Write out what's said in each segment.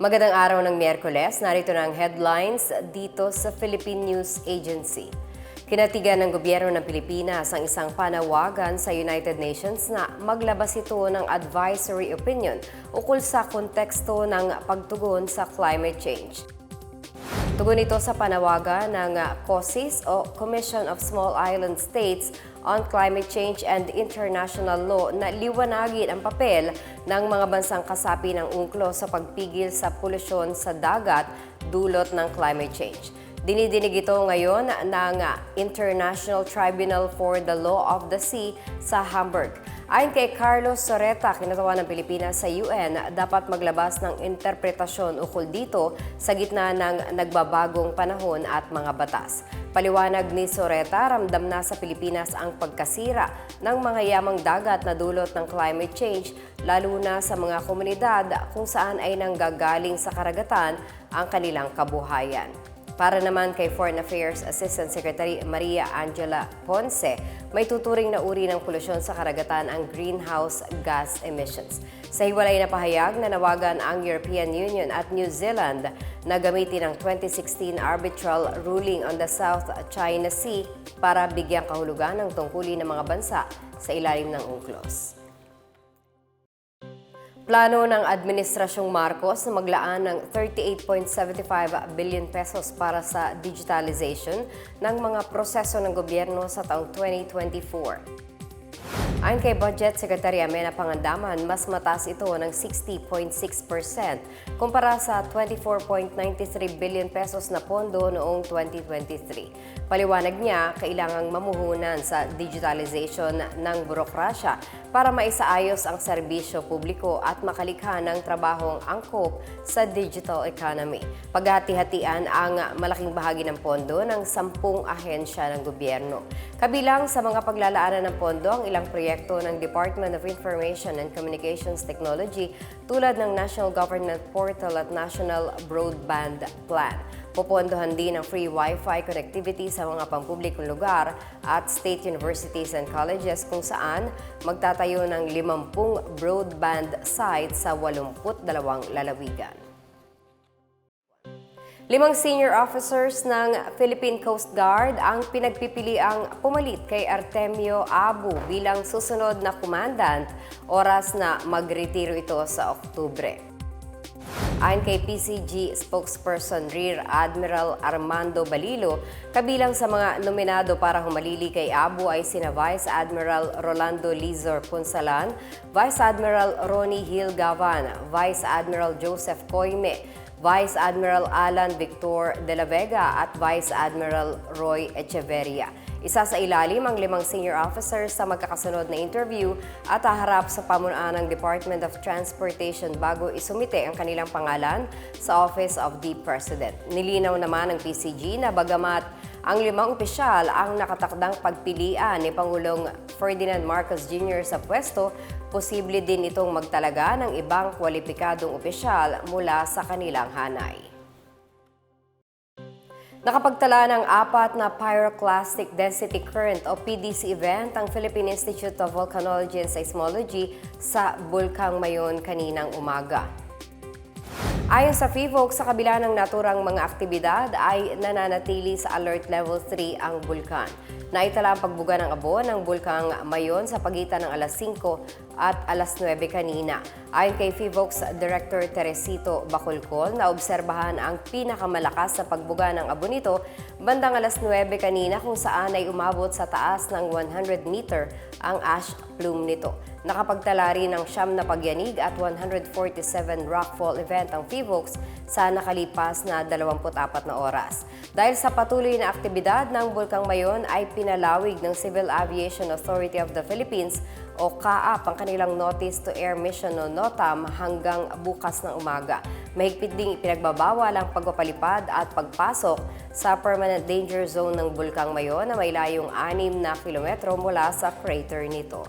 Magandang araw ng Miyerkules, narito na ang headlines dito sa Philippine News Agency. Kinatigan ng gobyerno ng Pilipinas ang isang panawagan sa United Nations na maglabas ito ng advisory opinion ukol sa konteksto ng pagtugon sa climate change. Tugon ito sa panawagan ng uh, COSIS o Commission of Small Island States on Climate Change and International Law na liwanagin ang papel ng mga bansang kasapi ng UNCLOS sa pagpigil sa polusyon sa dagat dulot ng climate change. Dinidinig ito ngayon ng uh, International Tribunal for the Law of the Sea sa Hamburg. Ayon kay Carlos Soreta, kinatawa ng Pilipinas sa UN, dapat maglabas ng interpretasyon ukol dito sa gitna ng nagbabagong panahon at mga batas. Paliwanag ni Soreta, ramdam na sa Pilipinas ang pagkasira ng mga yamang dagat na dulot ng climate change, lalo na sa mga komunidad kung saan ay nanggagaling sa karagatan ang kanilang kabuhayan. Para naman kay Foreign Affairs Assistant Secretary Maria Angela Ponce, may tuturing na uri ng polusyon sa karagatan ang greenhouse gas emissions. Sa hiwalay na pahayag, nanawagan ang European Union at New Zealand na gamitin ang 2016 arbitral ruling on the South China Sea para bigyang kahulugan ng tungkulin ng mga bansa sa ilalim ng UNCLOS. Plano ng Administrasyong Marcos na maglaan ng 38.75 billion pesos para sa digitalization ng mga proseso ng gobyerno sa taong 2024. Ayon kay Budget Secretary Amena Pangandaman, mas mataas ito ng 60.6% kumpara sa 24.93 billion pesos na pondo noong 2023. Paliwanag niya, kailangang mamuhunan sa digitalization ng burokrasya para maisaayos ang serbisyo publiko at makalikha ng trabahong angkop sa digital economy. Paghati-hatian ang malaking bahagi ng pondo ng sampung ahensya ng gobyerno. Kabilang sa mga paglalaanan ng pondo ang ilang proyekto ng Department of Information and Communications Technology tulad ng National Government Portal at National Broadband Plan. Pupondohan din ang free Wi-Fi connectivity sa mga pampublikong lugar at state universities and colleges kung saan magtatayo ng 50 broadband sites sa 82 lalawigan. Limang senior officers ng Philippine Coast Guard ang pinagpipili ang pumalit kay Artemio Abu bilang susunod na commandant oras na magretiro ito sa Oktubre. Ayon kay PCG spokesperson Rear Admiral Armando Balilo, kabilang sa mga nominado para humalili kay Abu ay sina Vice Admiral Rolando Lizor Punsalan, Vice Admiral Ronnie Hill Gavan, Vice Admiral Joseph Coime, Vice Admiral Alan Victor de la Vega at Vice Admiral Roy Echeverria. Isa sa ilalim ang limang senior officers sa magkakasunod na interview at haharap sa pamunuan ng Department of Transportation bago isumite ang kanilang pangalan sa Office of the President. Nilinaw naman ng PCG na bagamat ang limang opisyal ang nakatakdang pagpilian ni Pangulong Ferdinand Marcos Jr. sa pwesto, posible din itong magtalaga ng ibang kwalipikadong opisyal mula sa kanilang hanay. Nakapagtala ng apat na Pyroclastic Density Current o PDC event ang Philippine Institute of Volcanology and Seismology sa Bulkang Mayon kaninang umaga. Ayon sa FIVOC, sa kabila ng naturang mga aktibidad ay nananatili sa Alert Level 3 ang bulkan. Naitala ang pagbuga ng abo ng bulkang Mayon sa pagitan ng alas 5 at alas 9 kanina. Ayon kay FIVOC's Director Teresito Bacolcol, naobserbahan ang pinakamalakas sa pagbuga ng abo nito bandang alas 9 kanina kung saan ay umabot sa taas ng 100 meter ang ash plume nito. Nakapagtala rin ng siyam na pagyanig at 147 rockfall event ang FIVOX sa nakalipas na 24 na oras. Dahil sa patuloy na aktibidad ng Bulkang Mayon ay pinalawig ng Civil Aviation Authority of the Philippines o CAAP ang kanilang Notice to Air Mission o NOTAM hanggang bukas ng umaga. Mahigpit ding ipinagbabawal ang pagpapalipad at pagpasok sa permanent danger zone ng Bulkang Mayon na may layong 6 na kilometro mula sa crater nito.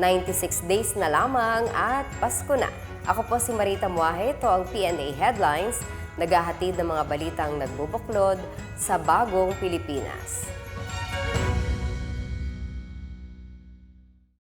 96 days na lamang at Pasko na. Ako po si Marita Muahe, ito ang PNA Headlines, naghahatid ng mga balitang nagbubuklod sa bagong Pilipinas.